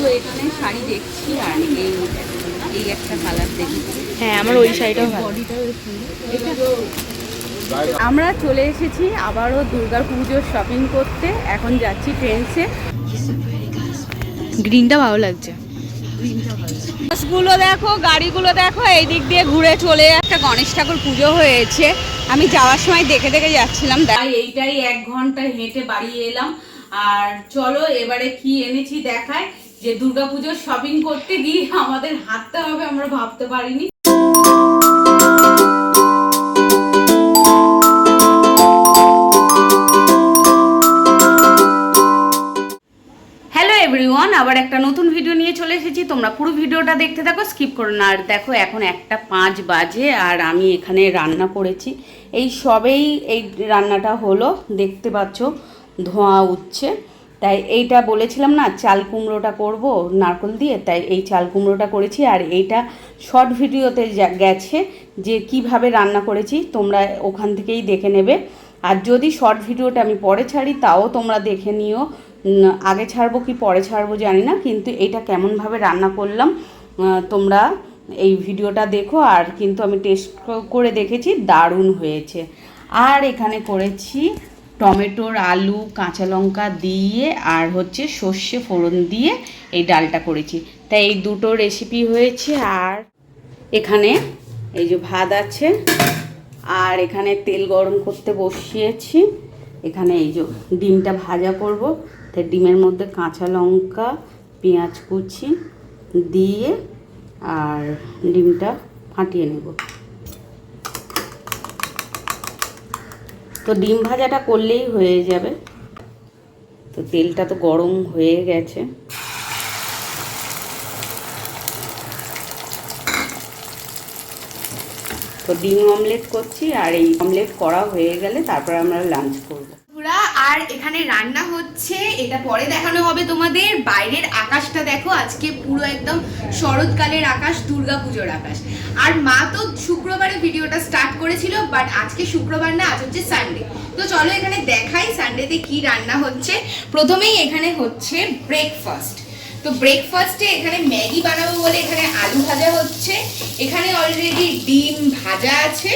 দুটো এখানে শাড়ি দেখছি আর এই এই একটা কালার দেখি হ্যাঁ আমার ওই শাড়িটাও আমরা চলে এসেছি আবারও দুর্গা পুজোর শপিং করতে। এখন যাচ্ছি ট্রেন্সে গ্রিনটা ভালো লাগছে। বাসগুলো দেখো গাড়িগুলো দেখো এই দিক দিয়ে ঘুরে চলে একটা গণেশ ঠাকুর পুজো হয়েছে। আমি যাওয়ার সময় দেখে দেখে যাচ্ছিলাম। তাই এইটাই এক ঘণ্টা হেঁটে বাড়ি এলাম। আর চলো এবারে কি এনেছি দেখায়। যে দুর্গাপুজোর শপিং করতে গিয়ে আমাদের হাঁটতে হবে, আমরা ভাবতে পারিনি। এভরিওয়ান আবার একটা নতুন ভিডিও নিয়ে চলে এসেছি। তোমরা পুরো ভিডিওটা দেখতে থাকো স্কিপ করো না। আর দেখো, এখন একটা পাঁচ বাজে আর আমি এখানে রান্না করেছি। এই সবেই এই রান্নাটা হলো, দেখতে পাচ্ছ, ধোঁয়া উঠছে। তাই এইটা বলেছিলাম না, চাল কুমড়োটা করব, নারকল দিয়ে, তাই এই চাল কুমড়োটা করেছি। আর এইটা শর্ট ভিডিওতে গেছে যে কীভাবে রান্না করেছি, তোমরা ওখান থেকেই দেখে নেবে। আর যদি শর্ট ভিডিওটা আমি পরে ছাড়ি, তাও তোমরা দেখে নিও। আগে ছাড়বো কি পরে ছাড়বো জানি না, কিন্তু এটা কেমনভাবে রান্না করলাম তোমরা এই ভিডিওটা দেখো। আর কিন্তু আমি টেস্ট করে দেখেছি, দারুণ হয়েছে। আর এখানে করেছি টমেটোর আলু, কাঁচা লঙ্কা দিয়ে আর হচ্ছে সর্ষে ফোড়ন দিয়ে এই ডালটা করেছি। তাই এই দুটো রেসিপি হয়েছে আর এখানে এই যে ভাত আছে আর এখানে তেল গরম করতে বসিয়েছি। এখানে এই যে ডিমটা ভাজা করব। তাই ডিমের মধ্যে কাঁচা লঙ্কা, পেঁয়াজ কুচি দিয়ে আর ডিমটা ফাটিয়ে নেব। তো ডিম ভাজাটা করলেই হয়ে যাবে। তো তেলটা তো গরম হয়ে গেছে। তো ডিম অমলেট করছি আর এই অমলেট করা হয়ে গেলে তারপর আমরা লাঞ্চ করব। পুরা আর এখানে রান্না হচ্ছে, এটা পরে দেখানো হবে তোমাদের। বাইরের আকাশটা দেখো, আজকে পুরো একদম শরৎকালের আকাশ, দুর্গাপুজোর আকাশ। আর মা তো শুক্রবারে ভিডিওটা স্টার্ট করেছিল বাট আজকে শুক্রবার না, আজ হচ্ছে সানডে তো চলো এখানে দেখাই সানডেতে কি রান্না হচ্ছে। প্রথমেই এখানে হচ্ছে ব্রেকফাস্ট তো ব্রেকফাস্টে এখানে ম্যাগি বানাবো বলে এখানে আলু ভাজা হচ্ছে। এখানে অলরেডি ডিম ভাজা আছে।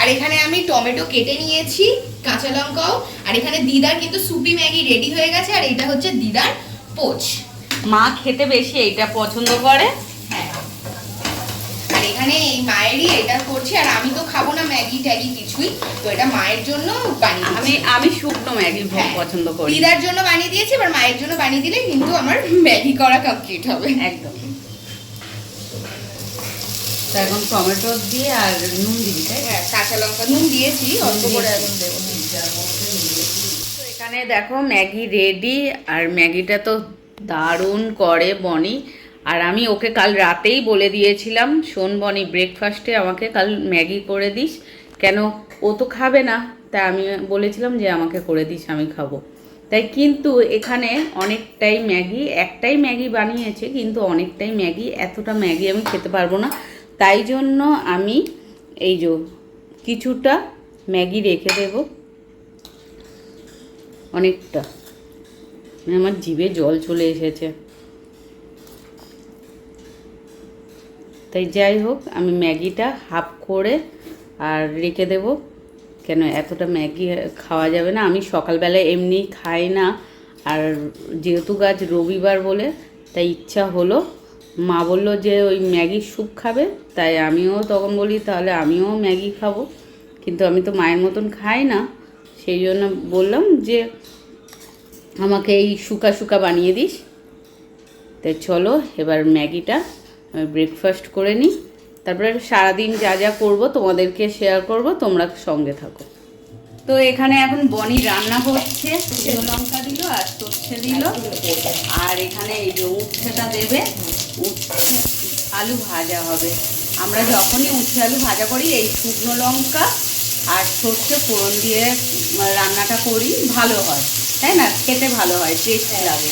আর এখানে আমি টমেটো কেটে নিয়েছি কাঁচা লঙ্কাও। আর এখানে দিদার কিন্তু সুপি ম্যাগি রেডি হয়ে গেছে আর এটা হচ্ছে দিদার পোচ। মা খেতে বেশি এইটা পছন্দ করে। হ্যাঁ। আর এখানে এই মায়েরই এটা করছি আর আমি তো খাব না ম্যাগি ট্যাগি কিছুই তো এটা মায়ের জন্য বানিয়ে আমি আমি শুকনো ম্যাগি হ্যাঁ। পছন্দ করি। দিদার জন্য বানিয়ে দিয়েছি এবার মায়ের জন্য বানিয়ে দিলে কিন্তু আমার ম্যাগি করা কমপ্লিট হবে। একদম। তো এখন টমেটো দিয়ে আর নুন দিবি তাই? হ্যাঁ কাঁচা লঙ্কা নুন দিয়েছি অল্প করে এখন দেবো। তো এখানে দেখো ম্যাগি রেডি আর ম্যাগিটা তো দারুণ করে বনি। আর আমি ওকে কাল রাতেই বলে দিয়েছিলাম শোন বনি ব্রেকফাস্টে আমাকে কাল ম্যাগি করে দিস। কেন ও তো খাবে না। তাই আমি বলেছিলাম যে আমাকে করে দিস আমি খাব। তাই কিন্তু এখানে অনেকটাই ম্যাগি একটাই ম্যাগি বানিয়েছে কিন্তু অনেকটাই ম্যাগি এতটা ম্যাগি আমি খেতে পারব না। তাই জন্য আমি এই যে কিছুটা ম্যাগি রেখে দেবো। অনেকটা। আমার জিভে জল চলে এসেছে। তাই যাই হোক, আমি ম্যাগিটা হাফ করে আর রেখে দেব। কেন এতটা ম্যাগি খাওয়া যাবে না? আমি সকালবেলায় এমনিই খাই না। আর যেহেতু গাছ রবিবার বলে, তাই ইচ্ছা হলো মা বলল যে ওই ম্যাগির স্যুপ খাবে, তাই আমিও তখন বলি, তাহলে আমিও ম্যাগি খাব। কিন্তু আমি তো মায়ের মতন খাই না, সেই জন্য বললাম যে, আমাকে এই শুকা শুকা বানিয়ে দিস। তাই চলো এবার ম্যাগিটা ব্রেকফাস্ট করে নিই। তারপরে সারাদিন যা যা করব তোমাদেরকে শেয়ার করব, তোমরা সঙ্গে থাকো। তো এখানে এখন বনি রান্না হচ্ছে লঙ্কা দিল আর সর্ষে দিল। আর এখানে এই যে উচ্ছেটা দেবে আলু ভাজা হবে। আমরা যখনই উচ্ছে আলু ভাজা করি এই শুকনো লঙ্কা আর সর্ষে ফোড়ন দিয়ে রান্নাটা করি ভালো হয়। তাই না? খেতে ভালো হয় টেস্ট লাগে।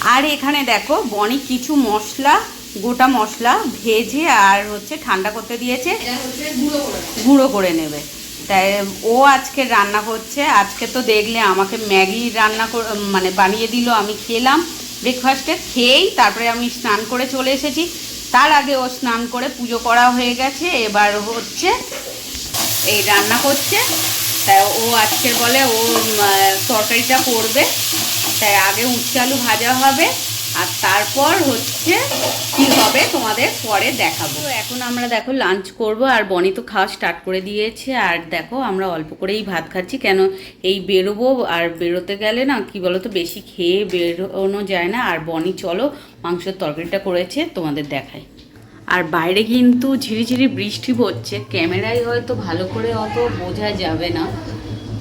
আর এখানে দেখো বনি কিছু মশলা গোটা মশলা ভেজে আর হচ্ছে ঠান্ডা করতে দিয়েছে। গুঁড়ো করে নেব। গুঁড়ো করে নেবে। তাই ও আজকে রান্না করছে। আজকে তো দেখলে আমাকে ম্যাগি রান্না কর- মানে বানিয়ে দিল আমি খেলাম। ব্রেকফাস্টে খেয়েই তারপরে আমি স্নান করে চলে এসেছি। তার আগে ও স্নান করে পুজো করা হয়ে গেছে। এবার হচ্ছে এই রান্না করছে। তাই ও আজকের বলে ও তরকারিটা করবে। তাই আগে উচ্চ আলু ভাজা হবে। আর তারপর হচ্ছে কি হবে তোমাদের পরে দেখাবো। এখন আমরা দেখো লাঞ্চ করব আর বনি তো খাওয়া স্টার্ট করে দিয়েছে আর দেখো আমরা অল্প করেই ভাত খাচ্ছি। কেন এই বেরোবো আর বেরোতে গেলে না কি বলো তো বেশি খেয়ে বেরোনো যায় না। আর বনি চলো মাংসের তরকারিটা করেছে তোমাদের দেখায় আর বাইরে কিন্তু ঝিরিঝিরি বৃষ্টি পড়ছে ক্যামেরায় হয়তো ভালো করে অত বোঝা যাবে না।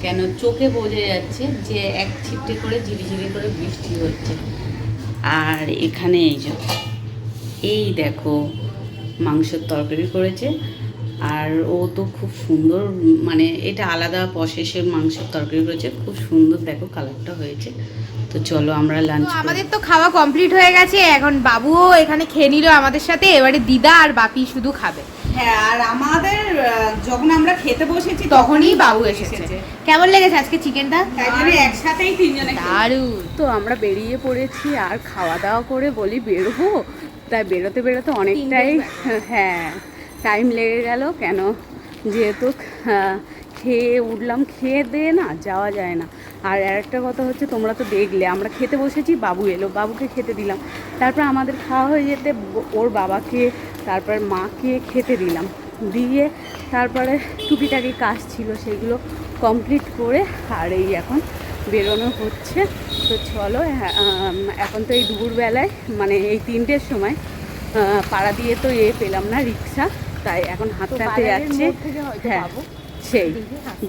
কেন চোখে বোঝা যাচ্ছে যে এক ছিটে করে ঝিরিঝিরি করে বৃষ্টি হচ্ছে। আর এখানে এই যে এই দেখো মাংসের তরকারি করেছে। আর ও তো খুব সুন্দর মানে এটা আলাদা প্রসেসের মাংসের তরকারি করেছে। খুব সুন্দর দেখো কালারটা হয়েছে। তো চলো আমরা লাঞ্চ আমাদের তো খাওয়া কমপ্লিট হয়ে গেছে। এখন বাবুও এখানে খেয়ে নিল আমাদের সাথে। এবারে দিদা আর বাপি শুধু খাবে। হ্যাঁ আর আমাদের যখন আমরা খেতে বসেছি তখনই বাবু এসেছে। কেমন লেগেছে আজকে চিকেনটা? তাই জন্য একসাথেই তিনজনে। দারুণ। তো আমরা বেরিয়ে পড়েছি আর খাওয়া দাওয়া করে বলি বেরোবো। তাই বেরোতে বেরোতে অনেকটাই হ্যাঁ টাইম লেগে গেল কেন? যেহেতু খেয়ে উঠলাম খেয়ে দিয়ে না যাওয়া যায় না। আর একটা কথা হচ্ছে তোমরা তো দেখলে আমরা খেতে বসেছি বাবু এলো বাবুকে খেতে দিলাম। তারপর আমাদের খাওয়া হয়ে যেতে ওর বাবাকে তারপর মাকে খেতে দিলাম। দিয়ে তারপরে টুকিটাকি কাজ ছিল সেগুলো কমপ্লিট করে আর এই এখন বেরোনো হচ্ছে। তো চলো হ্যাঁ, এখন তো এই দুপুরবেলায় মানে এই তিনটের সময় পাড়া দিয়ে তো এ পেলাম না রিক্সা তাই এখন হাঁটতে হাঁটতে যাচ্ছে। হ্যাঁ সেই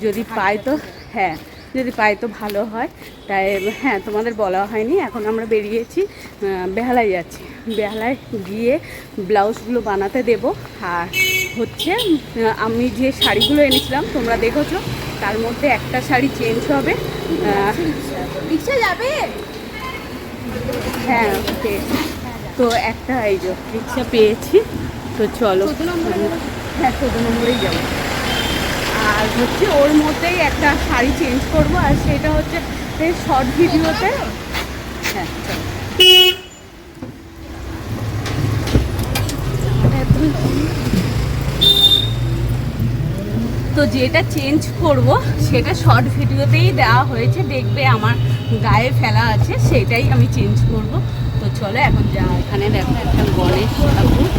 যদি পাই তো হ্যাঁ। যদি পাই তো ভালো হয়। তাই হ্যাঁ তোমাদের বলা হয়নি এখন আমরা বেরিয়েছি বেহালায় যাচ্ছি। বেহালায় গিয়ে ব্লাউজগুলো বানাতে দেব। আর হচ্ছে আমি যে শাড়িগুলো এনেছিলাম তোমরা দেখেছ তার মধ্যে একটা শাড়ি চেঞ্জ হবে। রিক্সা যাবে? হ্যাঁ পেয়েছি তো একটা এই যে রিক্সা পেয়েছি। তো চলো। হ্যাঁ চোদ্দ নম্বরেই যাব। আর হচ্ছে ওর মধ্যেই একটা শাড়ি চেঞ্জ করব আর সেটা হচ্ছে এই শর্ট ভিডিওতে হ্যাঁ তো যেটা চেঞ্জ করব, সেটা শর্ট ভিডিওতেই দেওয়া হয়েছে। দেখবে আমার গায়ে ফেলা আছে, সেটাই আমি চেঞ্জ করব। তো চলো, এখন যা, এখানে দেখো একটা গণেশ ঠাকুর।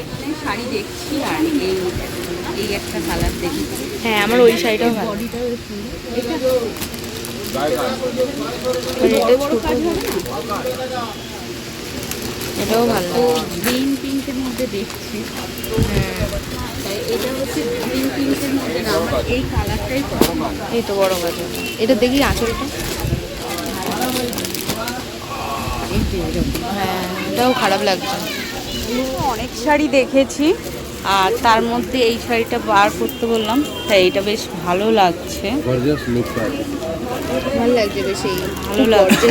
এখানে শাড়ি দেখছি আর এই এই একটা কালার দেখি। হ্যাঁ আমার ওই শাড়িটাও ভালো। বডিটা এটা এটা বড় বড় কাজ হবে না এটাও ভালো। তো গ্রিন পিঙ্কের মধ্যে দেখছি। তাই এটা হচ্ছে গ্রিন পিঙ্কের মধ্যে না এই কালারটাই এই তো বড় গাছ এটা দেখি আঁচলটা। এই হ্যাঁ এটাও খারাপ লাগছে। অনেক শাড়ি দেখেছি। আর তার মধ্যে এই শাড়িটা বার করতে বললাম তাই এটা বেশ ভালো লাগছে। ভালো লাগছে বেশ এই ভালো লাগছে।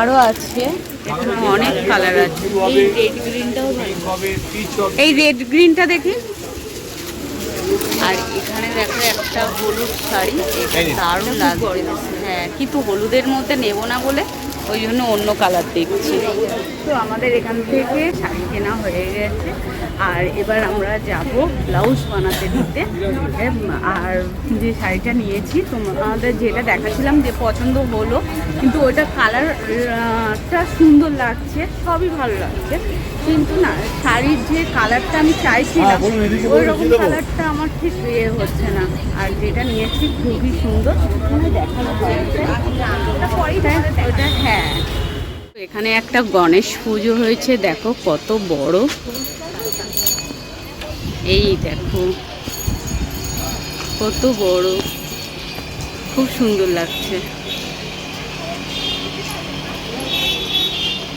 আরও আছে। এখানে অনেক কালার আছে। এই রেড গ্রিনটাও ভালো এই রেড গ্রিনটা দেখি। আর এখানে দেখো একটা হলুদ শাড়ি এটা দারুণ লাগছে। হ্যাঁ কিন্তু হলুদের মধ্যে নেব না বলে ওই জন্য অন্য কালার দেখছি। তো আমাদের এখান থেকে শাড়ি কেনা হয়ে গেছে। আর এবার আমরা যাব ব্লাউজ বানাতে দিতে। আর যে শাড়িটা নিয়েছি তোমাদের যেটা দেখাছিলাম যে পছন্দ হলো, কিন্তু ওটা কালারটা সুন্দর লাগছে, সবই ভালো লাগছে। কিন্তু না শাড়ির যে কালারটা আমি চাইছিলাম ওই রকম কালারটা আমার ঠিক ইয়ে হচ্ছে না। আর যেটা নিয়েছি খুবই সুন্দর দেখানো হয়েছে। হ্যাঁ, ওটা হ্যাঁ। এখানে একটা গণেশ পুজো হয়েছে দেখো কত বড়। এই দেখো কত বড়। খুব সুন্দর লাগছে।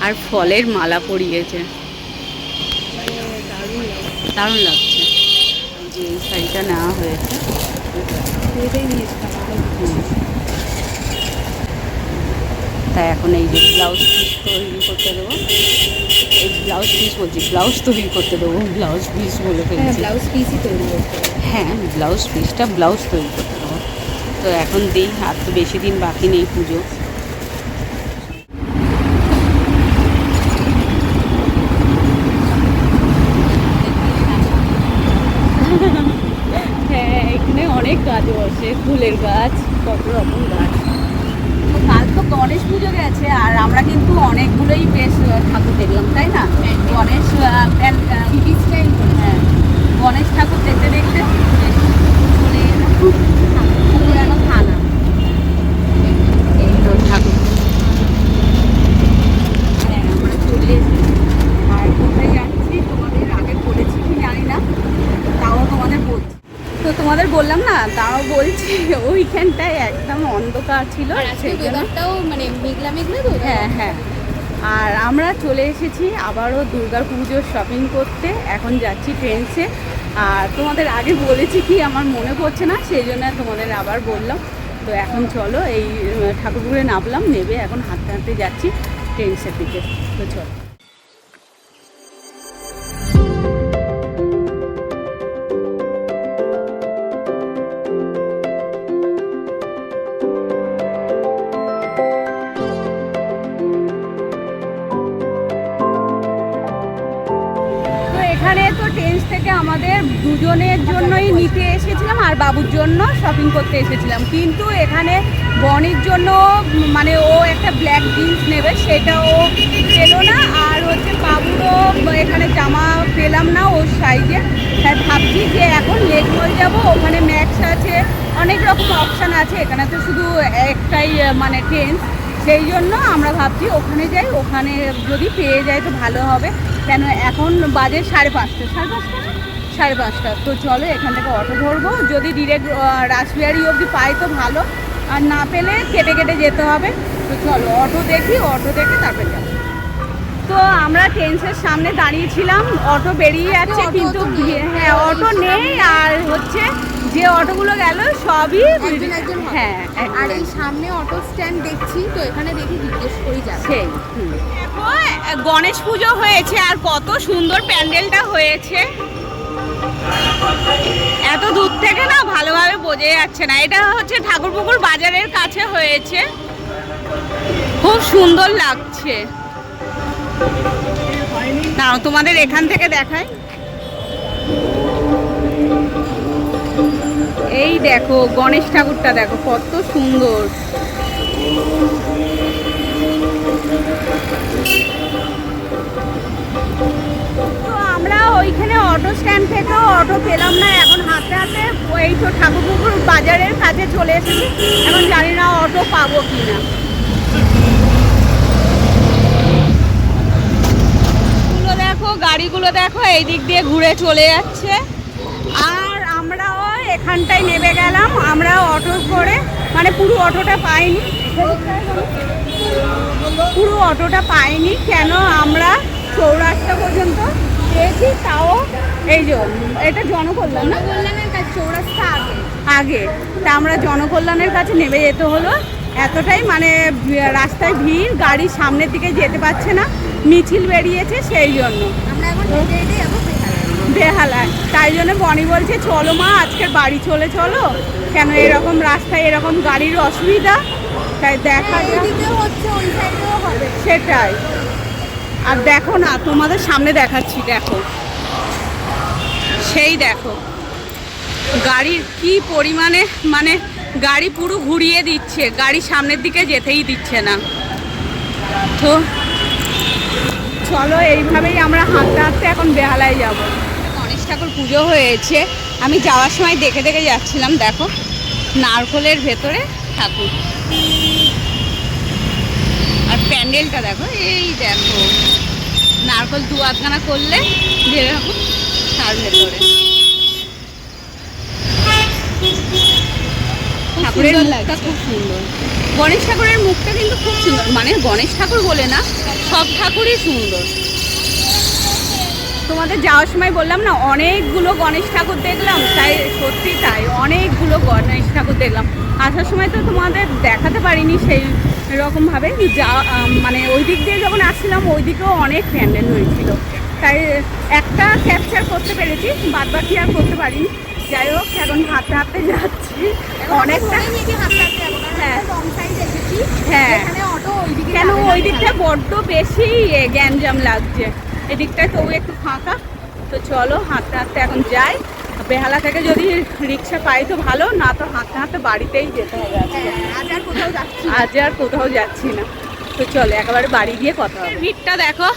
আর ফলের মালা পরিয়েছে। দারুণ লাগছে। যে এই শাড়িটা নেওয়া হয়েছে। তাই এখন এই যে ব্লাউজ পিস তৈরি করতে দেবো। এই ব্লাউজ পিস বলছি ব্লাউজ তৈরি করতে দেবো ব্লাউজ পিস বলে হ্যাঁ ফেলছি। ব্লাউজ পিসই তৈরি করতে। হ্যাঁ ব্লাউজ পিসটা ব্লাউজ তৈরি করতে দেবো। তো এখন দিই আর তো বেশি দিন বাকি নেই পুজো। অনেক গাছ বসে, ফুলের গাছ, কত রকম গাছ। কাল তো গণেশ পুজো গেছে, আর আমরা কিন্তু অনেকগুলোই বেশ ঠাকুর দেখলাম, তাই না? গণেশ হ্যাঁ গণেশ ঠাকুর দেখতে দেখতে পুরানো থানা এই তো ঠাকুর। হ্যাঁ আমরা চলে এসেছি। আর কোথায় যাচ্ছি তোমাদের আগে বলেছি কি জানি না তাও তোমাদের বলছি তো তোমাদের বললাম না তাও বলছি ওইখানটায় একদম অন্ধকার ছিল মানে মেঘলা মেঘলা তো হ্যাঁ হ্যাঁ। আর আমরা চলে এসেছি আবারও দুর্গা পুজোর শপিং করতে এখন যাচ্ছি ট্রেন্সে আর তোমাদের আগে বলেছি কি আমার মনে পড়ছে না সেই জন্য তোমাদের আবার বললাম। তো এখন চলো এই ঠাকুরপুরে নামলাম নেবে এখন হাঁটতে হাঁটতে যাচ্ছি ট্রেন্সের দিকে। তো চলো। জন্য শপিং করতে এসেছিলাম। কিন্তু এখানে বনির জন্য মানে ও একটা ব্ল্যাক জিন্স নেবে, সেটা ও পেল না। আর হচ্ছে বাবুরও এখানে জামা পেলাম না ওর সাইজে তাই ভাবছি যে এখন লেক মল যাব, ওখানে ম্যাক্স আছে, অনেক রকম অপশান আছে। এখানে তো শুধু একটাই মানে টেন্স সেই জন্য আমরা ভাবছি ওখানে যাই, ওখানে যদি পেয়ে যায় তো ভালো হবে। কেন এখন বাজে সাড়ে পাঁচটা সাড়ে পাঁচটা? সাড়ে পাঁচটা। তো চলো এখান থেকে অটো ধরবো। যদি ডিরেক্ট রাসবিহারি অবধি পাই তো ভালো। আর না পেলে কেটে কেটে যেতে হবে। তো চলো অটো দেখি অটো দেখে তারপরে যাব। তো আমরা ট্রেন্সের সামনে দাঁড়িয়েছিলাম। অটো বেরিয়ে যাচ্ছে কিন্তু হ্যাঁ অটো নেই। আর হচ্ছে যে অটোগুলো গেল সবই হ্যাঁ আর এই সামনে অটো স্ট্যান্ড দেখছি তো এখানে দেখি জিজ্ঞেস করি যাবে। সেই গণেশ পুজো হয়েছে আর কত সুন্দর প্যান্ডেলটা হয়েছে। এত দূর থেকে না ভালোভাবে বোঝা যাচ্ছে না। এটা হচ্ছে ঠাকুরপুকুর বাজারের কাছে হয়েছে। খুব সুন্দর লাগছে। নাও, তোমাদের এখান থেকে দেখাই। এই দেখো, গণেশ ঠাকুরটা দেখো, কত সুন্দর। অটো স্ট্যান্ড থেকেও অটো পেলাম না, এখন হাতে হাতে এই তো ঠাকুরপুকুর বাজারের কাছে চলে এসেছি, এখন জানি না অটো পাবো কি না দেখো, গাড়িগুলো দেখো, এই দিক দিয়ে ঘুরে চলে যাচ্ছে। আর আমরাও এখানটায় নেমে গেলাম আমরা অটো করে মানে পুরো অটোটা পাইনি। পুরো অটোটা পাইনি, কেন আমরা চৌরাস্তা পর্যন্ত পেয়েছি, তাও এই যে এটা জনকল্যাণ না? কাছে চৌরাস্তা আগে। আগে। তা আমরা জনকল্যাণের কাছে নেমে যেতে হলো। এতটাই মানে রাস্তায় ভিড় গাড়ি সামনের দিকে যেতে পারছে না মিছিল বেরিয়েছে সেই জন্য। বেহালায়। তাই জন্য বনি বলছে চলো মা আজকে বাড়ি চলে চলো। কেন এরকম রাস্তায় এরকম গাড়ির অসুবিধা? তাই দেখা হবে। সেটাই। আর দেখো না তোমাদের সামনে দেখাচ্ছি দেখো। সেই দেখো। গাড়ির কি পরিমাণে মানে গাড়ি পুরো ঘুরিয়ে দিচ্ছে, গাড়ি সামনের দিকে যেতেই দিচ্ছে না। তো চলো, এইভাবেই আমরা হাঁটতে হাঁটতে এখন বেহালায় যাব। গণেশ ঠাকুর পুজো হয়েছে। আমি যাওয়ার সময় দেখে দেখে যাচ্ছিলাম, দেখো, নারকলের ভেতরে ঠাকুর। আর প্যান্ডেলটা দেখো, এই দেখো। নারকল দু আধখানা করলে, যেরকম তার ভেতরে। ঠাকুরের মুখটা খুব সুন্দর। গণেশ ঠাকুরের মুখটা কিন্তু খুব সুন্দর। মানে গণেশ ঠাকুর বলে না সব ঠাকুরই সুন্দর। তোমাদের যাওয়ার সময় বললাম না অনেকগুলো গণেশ ঠাকুর দেখলাম তাই সত্যি তাই অনেকগুলো গণেশ ঠাকুর দেখলাম। আসার সময় তো তোমাদের দেখাতে পারিনি সেই রকমভাবে। যা মানে ওই দিক দিয়ে যখন আসছিলাম ওই দিকেও অনেক প্যান্ডেল হয়েছিল। তাই একটা ক্যাপচার করতে পেরেছি বাদ বাকি আর করতে পারিনি। যাই হোক এখন হাঁটতে হাঁটতে যাচ্ছি। অনেকটা হ্যাঁ। হ্যাঁ। কেন ওই দিকটা বড্ড বেশি গ্যাঞ্জাম লাগছে। এদিকটা তবু একটু ফাঁকা। তো চলো হাঁটতে হাঁটতে এখন যাই। বেহালা থেকে যদি রিক্সা পাই তো ভালো না তো হাঁটতে হাঁটতে বাড়িতেই যেতে হবে। আজ আর কোথাও যাচ্ছি না। আজ আর কোথাও যাচ্ছি না। তো চলো একেবারে বাড়ি গিয়ে কথা হবে। ভিড়টা দেখো।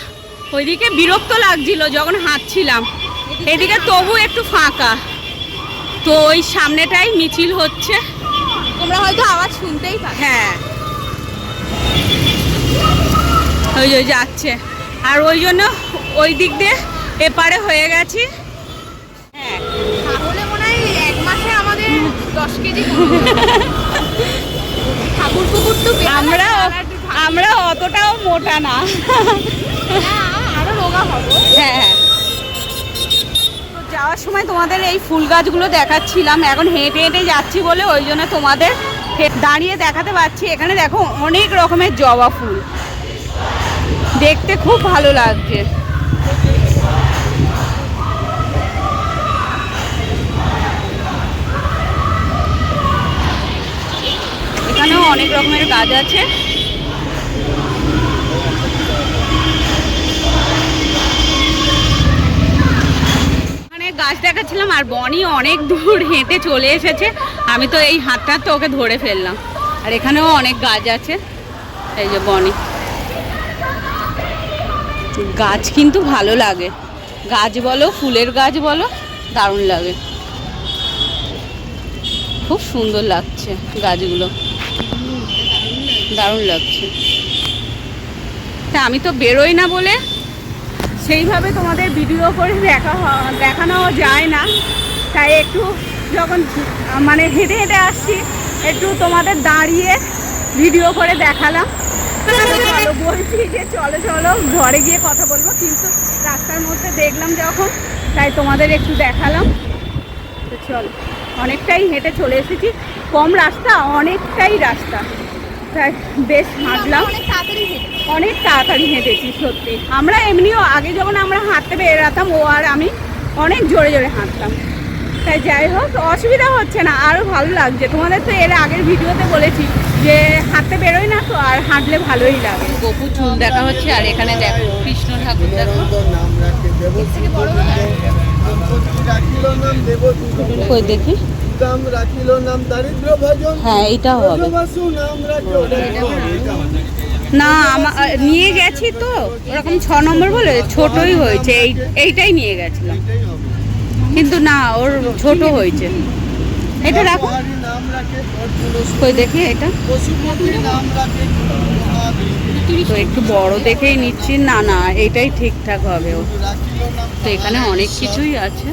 ওইদিকে বিরক্ত লাগছিল যখন হাঁটছিলাম। এদিকে তবু একটু ফাঁকা। তো ওই সামনেটাই মিছিল হচ্ছে। তোমরা হয়তো আওয়াজ শুনতেই পাবে। হ্যাঁ। ওই যে যাচ্ছে। আর ওই জন্য ওই দিক দিয়ে এপারে হয়ে গেছি। হ্যাঁ তাহলে মনে হয় এক মাসে আমাদের দশ কেজি ঠাকুর পুকুর তো আমরা আমরা অতটাও মোটা না। হ্যাঁ, হ্যাঁ। তো যাওয়ার সময় তোমাদের এই ফুল গাছগুলো দেখাচ্ছিলাম। এখন হেঁটে হেঁটে যাচ্ছি বলে ওই জন্য তোমাদের দাঁড়িয়ে দেখাতে পারছি। এখানে দেখো অনেক রকমের জবা ফুল। দেখতে খুব ভালো লাগছে। এখানেও অনেক রকমের গাছ আছে। গাছ দেখাচ্ছিলাম আর বনি অনেক দূর হেঁটে চলে এসেছে। আমি তো এই হাতটা তো ওকে ধরে ফেললাম। আর এখানেও অনেক গাছ আছে। এই যে বনি। গাছ কিন্তু ভালো লাগে। গাছ বলো, ফুলের গাছ বলো, দারুণ লাগে। খুব সুন্দর লাগছে গাছগুলো। দারুণ লাগছে। তা আমি তো বেরোই না বলে সেইভাবে তোমাদের ভিডিও করে দেখা দেখানো যায় না। তাই একটু যখন মানে হেঁটে হেঁটে আসছি একটু তোমাদের দাঁড়িয়ে ভিডিও করে দেখালাম। চলো বলছি যে চলো চলো ঘরে গিয়ে কথা বলব। কিন্তু রাস্তার মধ্যে দেখলাম যখন তাই তোমাদের একটু দেখালাম। তো চলো অনেকটাই হেঁটে চলে এসেছি। কম রাস্তা অনেকটাই রাস্তা। তাই বেশ হাঁটলাম অনেক তাড়াতাড়ি হেঁটে অনেক তাড়াতাড়ি হেঁটেছি সত্যি। আমরা এমনিও আগে যখন আমরা হাঁটতে বেরাতাম ও আর আমি অনেক জোরে জোরে হাঁটতাম। তাই যাই হোক অসুবিধা হচ্ছে না আরও ভালো লাগছে। তোমাদের তো এর আগের ভিডিওতে বলেছি যে হাঁটতে বেরোই না তো আর হাঁটলে ভালোই লাগে। গপু চুল দেখা হচ্ছে আর এখানে দেখো কৃষ্ণ ঠাকুর দেখো। কই দেখি? রাখিল নাম দারিদ্র ভজন হ্যাঁ এটা হবে। না নিয়ে গেছি তো, ওরকম ছ নম্বর বলে, ছোটই হয়েছে, এই, এইটাই নিয়ে গেছিলাম। কিন্তু না, ওর ছোট হয়েছে। এটা রাখো। কই দেখি এটা। তো একটু বড় দেখেই নিচ্ছি। না না, এটাই ঠিকঠাক হবে। ও তো এখানে অনেক কিছুই আছে।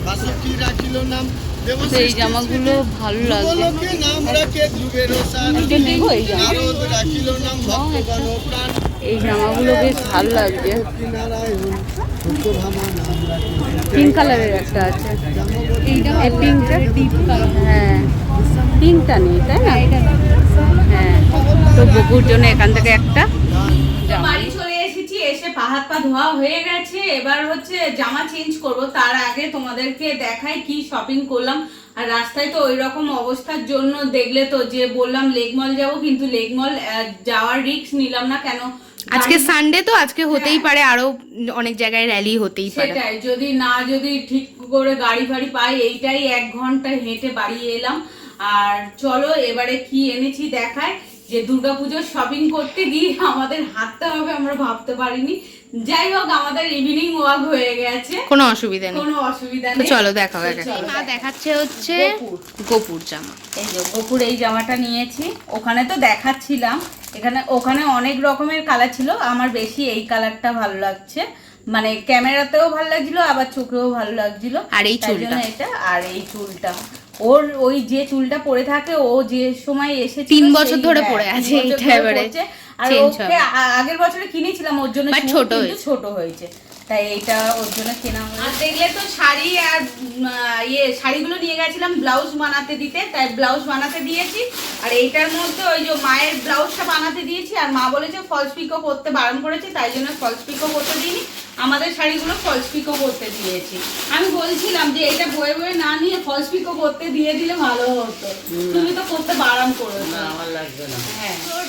তো এই জামাগুলো ভালো নেব এই জামাগুলো বেশ ভালো লাগছে। পিঙ্ক কালারের একটা আছে। এই পিঙ্কটা হ্যাঁ। পিঙ্কটা নেই তাই না? হ্যাঁ। তো বকুর জন্য এখান থেকে একটা পা হাত পা ধোয়া হয়ে গেছে এবার হচ্ছে জামা চেঞ্জ করব। তার আগে তোমাদেরকে দেখাই কি শপিং করলাম। আর রাস্তায় তো ওই রকম অবস্থার জন্য দেখলে তো যে বললাম লেক মল যাব কিন্তু লেক মল যাওয়ার রিস্ক নিলাম না কেন? আজকে সানডে তো আজকে হতেই পারে আরও অনেক জায়গায় র্যালি হতেই পারে। সেটাই যদি না যদি ঠিক করে গাড়ি ফাড়ি পাই এইটাই এক ঘণ্টা হেঁটে বাড়ি এলাম। আর চলো এবারে কি এনেছি দেখায়। যে দুর্গাপুজোর শপিং করতে গিয়ে আমাদের হাঁটতে হবে আমরা ভাবতে পারিনি। যাই হোক আমাদের ইভিনিং ওয়াক হয়ে গেছে। কোনো অসুবিধা নেই। কোনো অসুবিধা নেই। চলো তো এক চলো মা দেখাচ্ছে হচ্ছে গোপুর। গোপুর জামা। এই যে গোপুর এই জামাটা নিয়েছি। ওখানে তো দেখাচ্ছিলাম। এখানে ওখানে অনেক রকমের কালার ছিল। আমার বেশি এই কালারটা ভালো লাগছে। মানে ক্যামেরাতেও ভালো লাগছিল আবার চোখেও ভালো লাগছিল। আর এই চুলটা? এটা আর এই চুলটা। ওর ওই যে চুলটা পরে থাকে ও যে সময় এসেছে তিন বছর ধরে পরে আছে, এইটা এবারে আর ওকে আগের বছরে কিনেছিলাম ওর জন্য ছোট হয়েছে। ছোট হয়েছে। তাই এইটা ওর জন্য কেনা আর দেখলে তো শাড়ি আর ইয়ে শাড়িগুলো নিয়ে গেছিলাম ব্লাউজ বানাতে দিতে তাই ব্লাউজ বানাতে দিয়েছি। আর এইটার মধ্যে ওই যে মায়ের ব্লাউজটা বানাতে দিয়েছি আর মা বলেছে ফলস পিকো করতে বারণ করেছে তাই জন্য ফলস পিকো করতে দিইনি। আমাদের শাড়িগুলো ফলস পিকো করতে দিয়েছি। আমি বলছিলাম যে এটা বয়ে বয়ে না নিয়ে ফলস পিকো করতে দিয়ে দিলে ভালো হতো। তুমি তো করতে বারণ করো না আমার লাগবে না। হ্যাঁ। তোর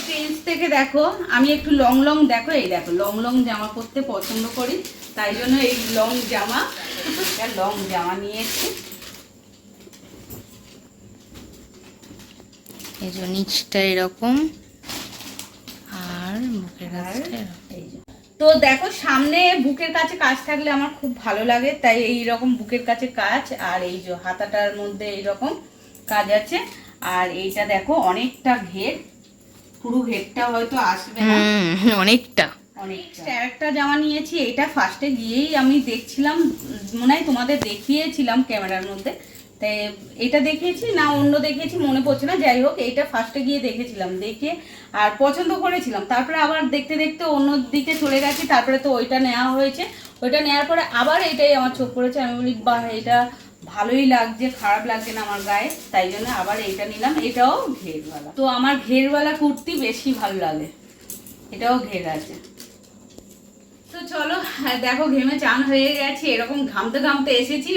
থেকে দেখো আমি একটু লং লং দেখো এই দেখো লং লং জামা পরতে পছন্দ করি তাই জন্য এই লং জামা লং জামা নিয়েছি। এই যে নিচটা এরকম আর মুখের কাছে এই যে। তো দেখো সামনে বুকের কাছে কাজ থাকলে আমার খুব ভালো লাগে তাই এই রকম বুকের কাছে কাজ আর এই যে হাতাটার মধ্যে এই রকম কাজ আছে আর এইটা দেখো অনেকটা ঘের পুরো ঘেরটা হয়তো আসবে না। অনেকটা। অনেকটা। একটা জামা নিয়েছি এটা ফার্স্টে গিয়েই আমি দেখছিলাম মনে হয় তোমাদের দেখিয়েছিলাম ক্যামেরার মধ্যে তাই এটা দেখেছি, না অন্য দেখেছি, মনে পড়ছে না। যাই হোক, এটা ফার্স্টে গিয়ে দেখেছিলাম, দেখে আর পছন্দ করেছিলাম। তারপরে আবার দেখতে দেখতে অন্য দিকে চলে গেছি, তারপরে তো ওইটা নেওয়া হয়েছে। ওইটা নেওয়ার পরে আবার এটাই আমার চোখ পড়েছে। আমি বলি বা এটা ভালোই লাগছে, খারাপ লাগছে না আমার গায়ে? তাই জন্য আবার এইটা নিলাম। এটাও ঘেরওয়ালা। তো আমার ঘেরওয়ালা কুর্তি বেশি ভালো লাগে। এটাও ঘের আছে। তো চলো দেখো ঘেমে চান হয়ে গেছে, এরকম ঘামতে ঘামতে এসেছি।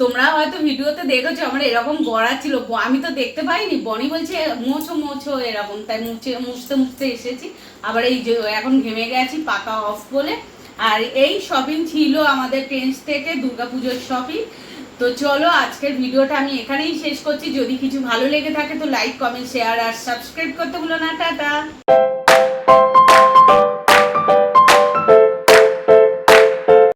তোমরা হয়তো ভিডিওতে দেখেছ, আমার এরকম গড়া ছিল। আমি তো দেখতে পাইনি, বনি বলছে, মোছো মোছো, এরকম, তাই মুছে, মুছতে মুছতে এসেছি। আবার এই এখন ঘেমে গেছি, পাকা অফ বলে। আর এই শপিং ছিল আমাদের টেন্স থেকে, দুর্গাপুজোর শপিং তো চলো, আজকের ভিডিওটা আমি এখানেই শেষ করছি। যদি কিছু ভালো লেগে থাকে, তো লাইক কমেন্ট শেয়ার আর সাবস্ক্রাইব করতে ভুলো না। টাটা।